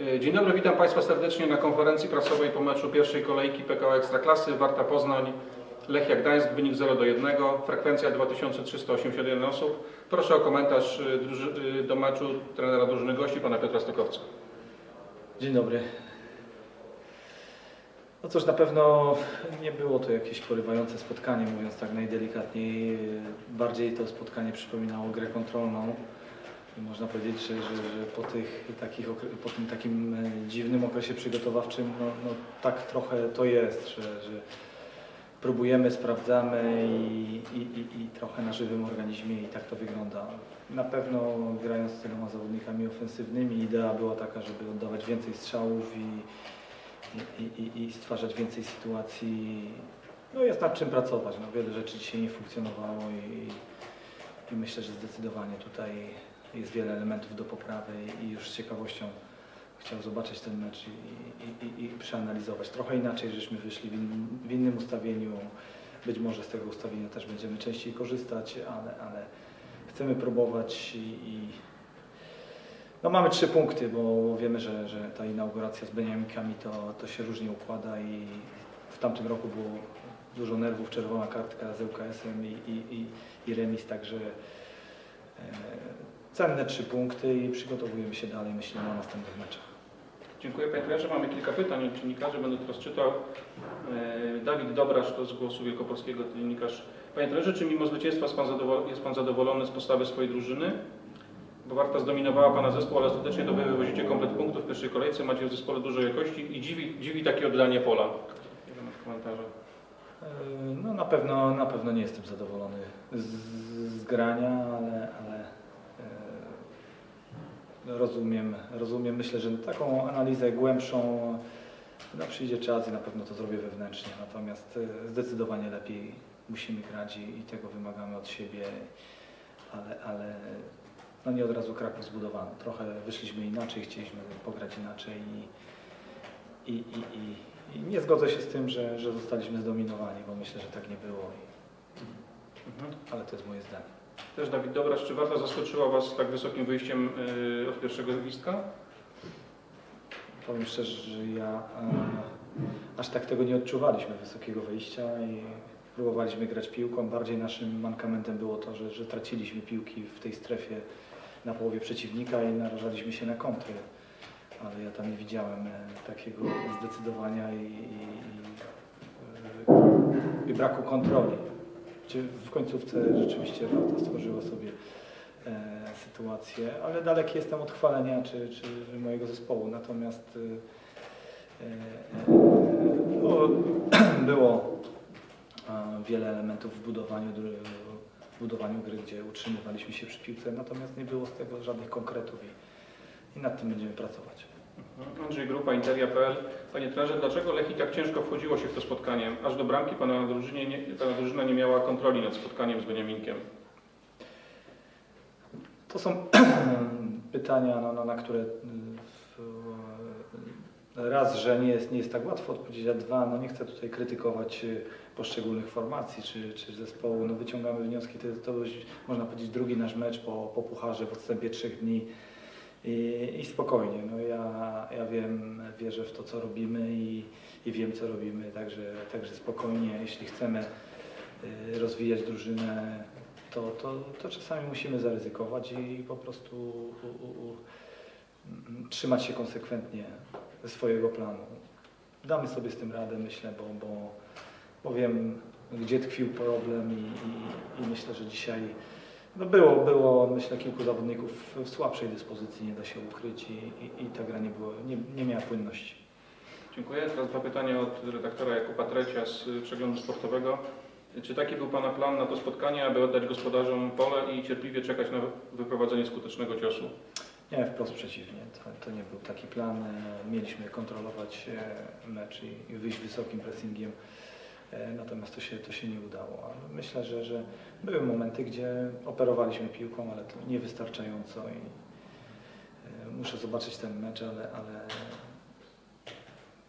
E, Dzień dobry, witam Państwa serdecznie na konferencji prasowej po meczu pierwszej kolejki PKO Ekstraklasy Warta Poznań Lechia Gdańsk, wynik 0 do 1, frekwencja 2381 osób. Proszę o komentarz e, e, do meczu trenera drużyny gości, pana Piotra Stokowca. Dzień dobry. No cóż, na pewno nie było to jakieś porywające spotkanie, mówiąc tak najdelikatniej. Bardziej to spotkanie przypominało grę kontrolną. Można powiedzieć, że, że, że po, tych, takich, po tym takim e, dziwnym okresie przygotowawczym, no, no tak trochę to jest, że, że próbujemy, sprawdzamy i, i, i, i trochę na żywym organizmie i tak to wygląda. Na pewno grając z tyloma zawodnikami ofensywnymi idea była taka, żeby oddawać więcej strzałów i, i, stwarzać więcej sytuacji. No jest nad czym pracować. No, wiele rzeczy dzisiaj nie funkcjonowało i myślę, że zdecydowanie tutaj jest wiele elementów do poprawy i już z ciekawością chciał zobaczyć ten mecz i, i, i, i przeanalizować. Trochę inaczej żeśmy wyszli w, in, w innym ustawieniu. Być może z tego ustawienia też będziemy częściej korzystać, ale, ale chcemy próbować i, no mamy trzy punkty, bo wiemy, że, że ta inauguracja z Beniamikami to, to się różnie układa i w tamtym roku było dużo nerwów, czerwona kartka z ŁKS-em i, i, i, i remis, także e, cenne trzy punkty i przygotowujemy się dalej, myślę, na następnych meczach. Dziękuję Panie Trenerze. Mamy kilka pytań od dziennikarzy, będę teraz czytał. E, Dawid Dobrasz, to z Głosu Wielkopolskiego, dziennikarz. Panie Trenerze, czy mimo zwycięstwa jest pan, jest pan zadowolony z postawy swojej drużyny? Bo Warta zdominowała Pana zespół, ale ostatecznie to Wy wywozicie komplet punktów w pierwszej kolejce, macie w zespole dużo jakości i dziwi, dziwi takie oddanie pola. Jeden od komentarza. E, No na pewno, na pewno nie jestem zadowolony z, z grania, ale, ale rozumiem, rozumiem, myślę, że taką analizę głębszą no, przyjdzie czas i na pewno to zrobię wewnętrznie, natomiast e, zdecydowanie lepiej musimy grać i, i tego wymagamy od siebie, ale, ale no nie od razu Kraków zbudowano. Trochę wyszliśmy inaczej, chcieliśmy pograć inaczej i, i, i, i, nie zgodzę się z tym, że, że zostaliśmy zdominowani, bo myślę, że tak nie było, Mhm. ale to jest moje zdanie. Też Dawid Dobrasz, czy Warta zaskoczyła Was tak wysokim wyjściem e, od pierwszego gwizdka? Powiem szczerze, że ja e, aż tak tego nie odczuwaliśmy, wysokiego wejścia i próbowaliśmy grać piłką. Bardziej naszym mankamentem było to, że, że traciliśmy piłki w tej strefie na połowie przeciwnika i narażaliśmy się na kontry. Ale ja tam nie widziałem e, takiego zdecydowania i, i, i, e, i braku kontroli. Gdzie w końcówce rzeczywiście Warta stworzyła sobie e, sytuację, ale daleki jestem od chwalenia czy, czy mojego zespołu. Natomiast e, e, było, było e, wiele elementów w budowaniu, w budowaniu gry, gdzie utrzymywaliśmy się przy piłce, natomiast nie było z tego żadnych konkretów i, i nad tym będziemy pracować. Andrzej Grupa, Interia.pl. Panie trenerze, dlaczego Lechii tak ciężko wchodziło się w to spotkanie? Aż do bramki pana, drużynie nie, pana drużyna nie miała kontroli nad spotkaniem z Beniaminkiem. To są pytania, no, no, na które y, raz, że nie jest, nie jest tak łatwo odpowiedzieć, a dwa, no nie chcę tutaj krytykować y, poszczególnych formacji czy, czy zespołu. No, wyciągamy wnioski, to, to można powiedzieć drugi nasz mecz po, po pucharze w odstępie trzech dni i, i spokojnie. No, ja, ja wiem, wierzę w to, co robimy i, i wiem, co robimy, także, także spokojnie, jeśli chcemy y, rozwijać drużynę, to, to, to czasami musimy zaryzykować i po prostu u, u, u, trzymać się konsekwentnie swojego planu. Damy sobie z tym radę, myślę, bo, bo, bo wiem, gdzie tkwił problem i, i, i myślę, że dzisiaj no było, było, myślę, kilku zawodników w słabszej dyspozycji, nie da się ukryć i, i, i ta gra nie, było, nie, nie miała płynności. Dziękuję. Teraz dwa pytania od redaktora Jakuba Trecia z y, przeglądu sportowego. Czy taki był Pana plan na to spotkanie, aby oddać gospodarzom pole i cierpliwie czekać na wyprowadzenie skutecznego ciosu? Nie, wprost przeciwnie. To, to nie był taki plan. E, Mieliśmy kontrolować e, mecz i, wyjść wysokim pressingiem, natomiast to się, to się nie udało. Myślę, że, że były momenty, gdzie operowaliśmy piłką, ale to niewystarczająco i e, muszę zobaczyć ten mecz, ale, ale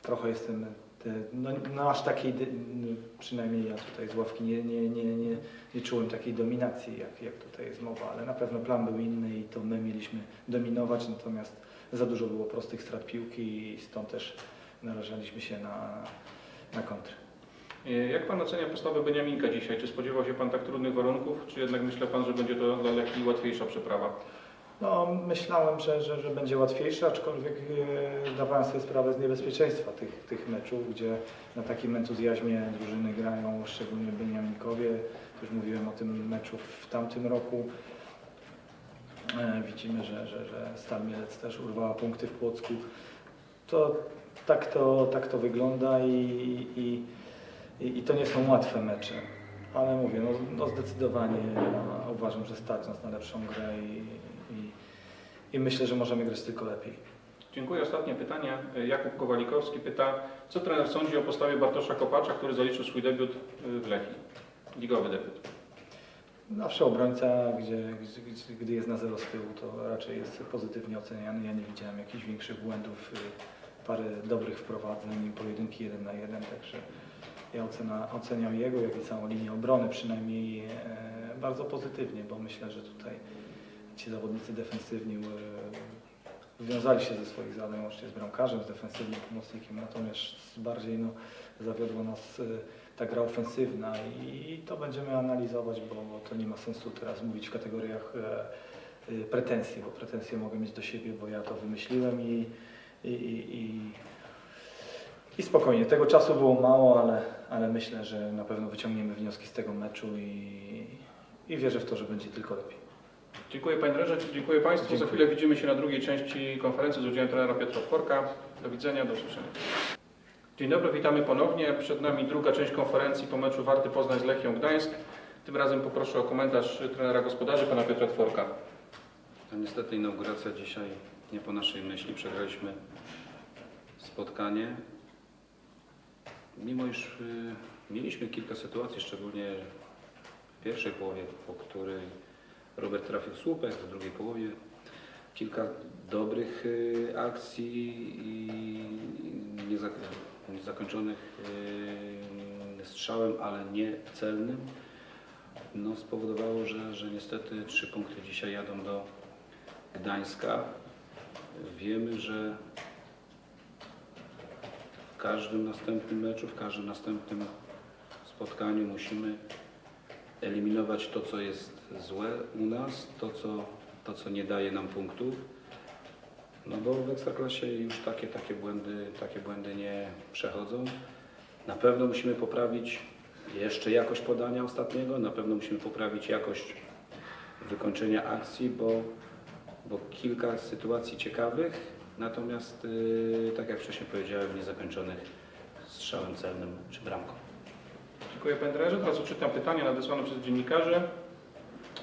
trochę jestem, te, no, no aż takiej, dy- n- przynajmniej ja tutaj z ławki nie, nie, nie, nie, nie czułem takiej dominacji, jak, jak tutaj jest mowa, ale na pewno plan był inny i to my mieliśmy dominować, natomiast za dużo było prostych strat piłki i stąd też narażaliśmy się na, na kontry. E, Jak Pan ocenia postawę Beniaminka dzisiaj? Czy spodziewał się Pan tak trudnych warunków, czy jednak myślał Pan, że będzie to dla Lechii łatwiejsza przeprawa? No, myślałem, że, że, że będzie łatwiejsze, aczkolwiek e, zdawałem sobie sprawę z niebezpieczeństwa tych, tych meczów, gdzie na takim entuzjazmie drużyny grają, szczególnie Beniaminkowie. Już mówiłem o tym meczu w tamtym roku. E, Widzimy, że, że, że Stal Mielec też urwała punkty w Płocku. To, tak, to, tak to wygląda i, i, i, i to nie są łatwe mecze. Ale mówię, no, no zdecydowanie uważam, że stać nas na lepszą grę i, i, i myślę, że możemy grać tylko lepiej. Dziękuję. Ostatnie pytanie. Jakub Kowalikowski pyta, co trener sądzi o postawie Bartosza Kopacza, który zaliczył swój debiut e, w Lechii? Ligowy debiut. Zawsze obrońca, gdzie, gdzie, gdzie, gdy jest na zero z tyłu, to raczej jest pozytywnie oceniany. Ja nie widziałem jakichś większych błędów, y, parę dobrych wprowadzeń, pojedynki jeden na jeden, także ja ocena, oceniam jego, jak i całą linię obrony przynajmniej e, bardzo pozytywnie, bo myślę, że tutaj ci zawodnicy defensywni e, wywiązali się ze swoich zadań, łącznie z bramkarzem, z defensywnym pomocnikiem, natomiast bardziej no, zawiodła nas e, ta gra ofensywna i to będziemy analizować, bo, to nie ma sensu teraz mówić w kategoriach pretensji, bo pretensje mogę mieć do siebie, bo ja to wymyśliłem i, i, i, i, i spokojnie. Tego czasu było mało, ale, ale myślę, że na pewno wyciągniemy wnioski z tego meczu i, i wierzę w to, że będzie tylko lepiej. Dziękuję Panie Trenerze, dziękuję Państwu. Za Dziękuję. chwilę widzimy się na drugiej części konferencji z udziałem trenera Piotra Tworka. Do widzenia, do usłyszenia. Dzień dobry, witamy ponownie. Przed nami druga część konferencji po meczu Warty Poznań z Lechią Gdańsk. Tym razem poproszę o komentarz trenera gospodarzy, pana Piotra Tworka. No niestety inauguracja dzisiaj nie po naszej myśli. Przegraliśmy spotkanie. Mimo iż y, mieliśmy kilka sytuacji, szczególnie w pierwszej połowie, po której Robert trafił słupek, w drugiej połowie kilka dobrych y, akcji i niezak- niezakończonych y, strzałem, ale nie celnym, no, spowodowało, że, że niestety trzy punkty dzisiaj jadą do Gdańska. Wiemy, że każdym następnym meczu, w każdym następnym spotkaniu musimy eliminować to, co jest złe u nas, to, co, to, co nie daje nam punktów. No bo w Ekstraklasie już takie, takie, błędy, takie błędy nie przechodzą. Na pewno musimy poprawić jeszcze jakość podania ostatniego, na pewno musimy poprawić jakość wykończenia akcji, bo, bo kilka sytuacji ciekawych, natomiast yy, tak jak wcześniej powiedziałem, niezakończonych strzałem celnym czy bramką. Dziękuję Panie Trenerze. Teraz odczytam pytanie nadesłane przez dziennikarzy.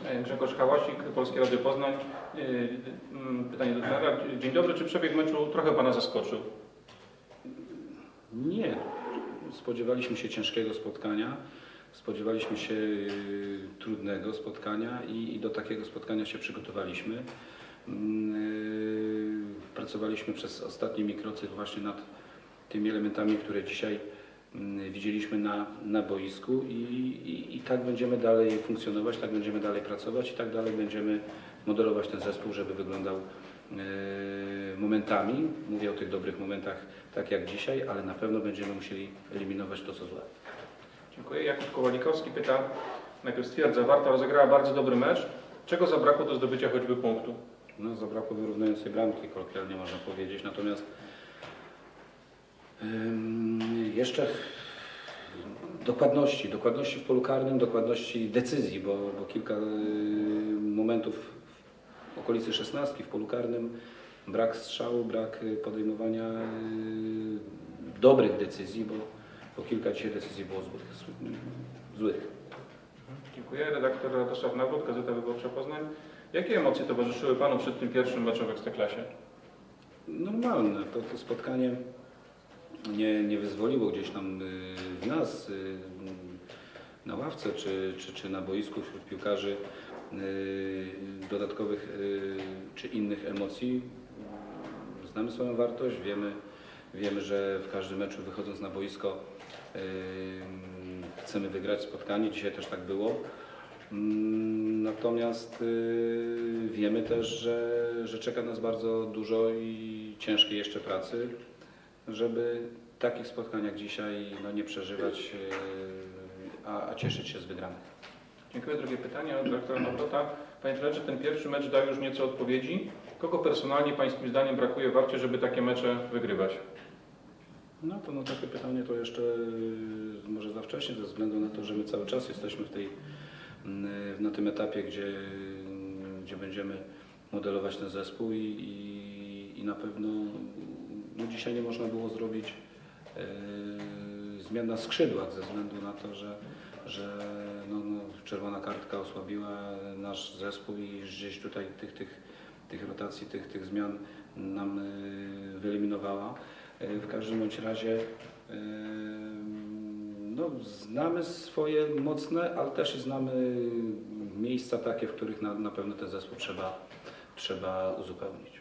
E, Grzegorz Hałasik, Polskie Radio Poznań. E, mm, Pytanie do trenera. Dzień dobry, czy przebieg meczu trochę Pana zaskoczył? Nie. Spodziewaliśmy się ciężkiego spotkania, spodziewaliśmy się y, trudnego spotkania i, i do takiego spotkania się przygotowaliśmy. Pracowaliśmy przez ostatni mikrocykl właśnie nad tymi elementami, które dzisiaj mm, widzieliśmy na, na boisku i, i, i tak będziemy dalej funkcjonować, tak będziemy dalej pracować i tak dalej będziemy modelować ten zespół, żeby wyglądał e, momentami, mówię o tych dobrych momentach, tak jak dzisiaj, ale na pewno będziemy musieli eliminować to, co złe. Dziękuję. Jakub Kowalikowski pyta, najpierw stwierdza, Warta rozegrała bardzo dobry mecz. Czego zabrakło do zdobycia choćby punktu? No, zabrakło wyrównującej bramki, kolokwialnie można powiedzieć, natomiast jeszcze dokładności, dokładności w polu karnym, dokładności decyzji, bo, bo kilka y, momentów w okolicy szesnastki w polu karnym, brak strzału, brak y, podejmowania y, dobrych decyzji, bo, bo kilka dzisiaj decyzji było złych. złych. Dziękuję. Redaktor Radosław Nawrot, Gazeta Wyborcza Poznań. Jakie emocje towarzyszyły Panu przed tym pierwszym meczem w Ekstraklasie? Normalne. To, to spotkanie nie, nie wyzwoliło gdzieś tam y, w nas y, na ławce czy, czy, czy na boisku wśród piłkarzy y, dodatkowych czy innych emocji. Znamy swoją wartość, wiemy, wiemy, że w każdym meczu wychodząc na boisko chcemy wygrać spotkanie. Dzisiaj też tak było. Natomiast y, wiemy też, że, że czeka nas bardzo dużo i ciężkiej jeszcze pracy, żeby takich spotkań jak dzisiaj no, nie przeżywać, y, a, a cieszyć się z wygranych. Dziękuję. Drugie pytanie od dyrektora Nawrota. Panie trenerze, ten pierwszy mecz dał już nieco odpowiedzi. Kogo personalnie Pańskim zdaniem brakuje w Warcie, żeby takie mecze wygrywać? No to no, takie pytanie to jeszcze y, może za wcześnie, ze względu na to, że my cały czas jesteśmy w tej, na tym etapie, gdzie, y, gdzie będziemy modelować ten zespół i, i, i na pewno no, dzisiaj nie można było zrobić y, zmian na skrzydłach ze względu na to, że, że no, no, czerwona kartka osłabiła nasz zespół i gdzieś tutaj tych, tych, tych rotacji, tych, tych zmian nam y, wyeliminowała. Y, W każdym bądź razie y, no, znamy swoje mocne, ale też i znamy miejsca takie, w których na, na pewno ten zespół trzeba, trzeba uzupełnić.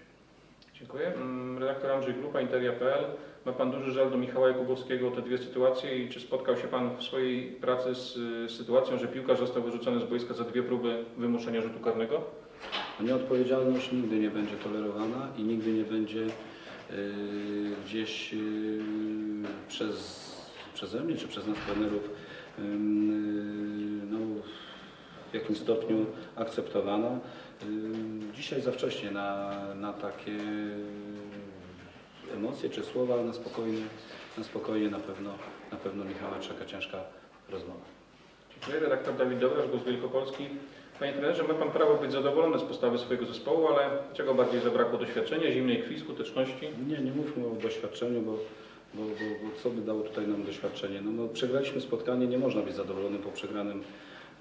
Dziękuję. Mm, Redaktor Andrzej Grupa, Interia.pl. Ma Pan duży żal do Michała Jakubowskiego o te dwie sytuacje i czy spotkał się Pan w swojej pracy z sytuacją, że piłkarz został wyrzucony z boiska za dwie próby wymuszenia rzutu karnego? No, Nieodpowiedzialność nigdy nie będzie tolerowana i nigdy nie będzie y, gdzieś y, przez, przeze mnie czy przez nas trenerów ym, no, w jakimś stopniu akceptowana. Y, Dzisiaj za wcześnie na, na takie emocje czy słowa na spokojnie, na spokojnie na pewno, na pewno Michała czeka ciężka rozmowa. Dziękuję. Redaktor Dawid Dobrasz, Głos Wielkopolski. Panie trenerze, ma Pan prawo być zadowolony z postawy swojego zespołu, ale czego bardziej zabrakło? Doświadczenia, zimnej krwi, skuteczności? Nie, nie mówmy o doświadczeniu, bo, bo, bo, bo co by dało tutaj nam doświadczenie? No, no, przegraliśmy spotkanie, nie można być zadowolonym po przegranym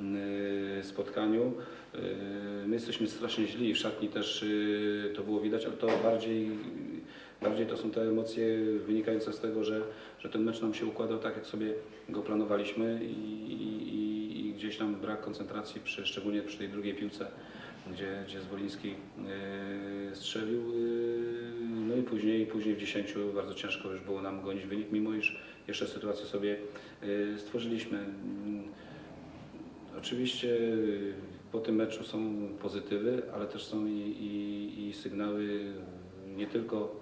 yy, spotkaniu. Yy, my jesteśmy strasznie źli, w szatni też yy, to było widać, ale to bardziej, bardziej to są te emocje wynikające z tego, że, że ten mecz nam się układał tak, jak sobie go planowaliśmy i, i, i- gdzieś tam brak koncentracji, przy, szczególnie przy tej drugiej piłce, gdzie, gdzie Zwoliński yy, strzelił. Yy, no i później, później w 10 bardzo ciężko już było nam gonić wynik, mimo iż jeszcze sytuację sobie yy, stworzyliśmy. Mm, Oczywiście yy, po tym meczu są pozytywy, ale też są i, i, i sygnały nie tylko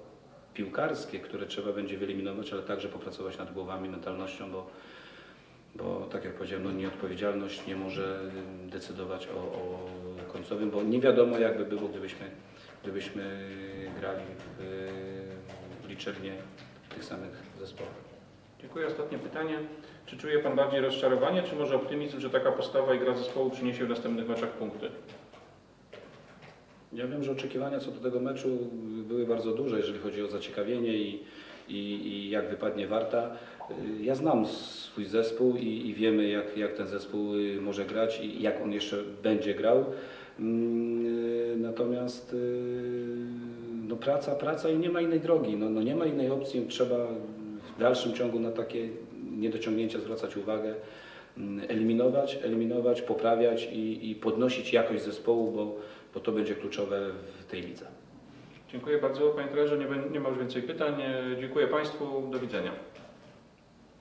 piłkarskie, które trzeba będzie wyeliminować, ale także popracować nad głowami, mentalnością, bo, bo tak jak powiedziałem, no nieodpowiedzialność nie może y, decydować o, o końcowym, bo nie wiadomo jakby było, gdybyśmy, gdybyśmy grali w, w liczebnie tych samych zespołach. Dziękuję. Ostatnie pytanie. Czy czuje Pan bardziej rozczarowanie, czy może optymizm, że taka postawa i gra zespołu przyniesie w następnych meczach punkty? Ja wiem, że oczekiwania co do tego meczu były bardzo duże, jeżeli chodzi o zaciekawienie i, i, i jak wypadnie Warta. Ja znam swój zespół i, i wiemy, jak, jak ten zespół y, może grać i jak on jeszcze będzie grał. Mm, y, Natomiast y, no praca, praca i nie ma innej drogi. No, no nie ma innej opcji. Trzeba w dalszym ciągu na takie niedociągnięcia zwracać uwagę mm, eliminować, eliminować, poprawiać i, i podnosić jakość zespołu, bo, bo to będzie kluczowe w tej lidze. Dziękuję bardzo Panie trenerze. Nie, nie ma już więcej pytań. E, Dziękuję Państwu. Do widzenia.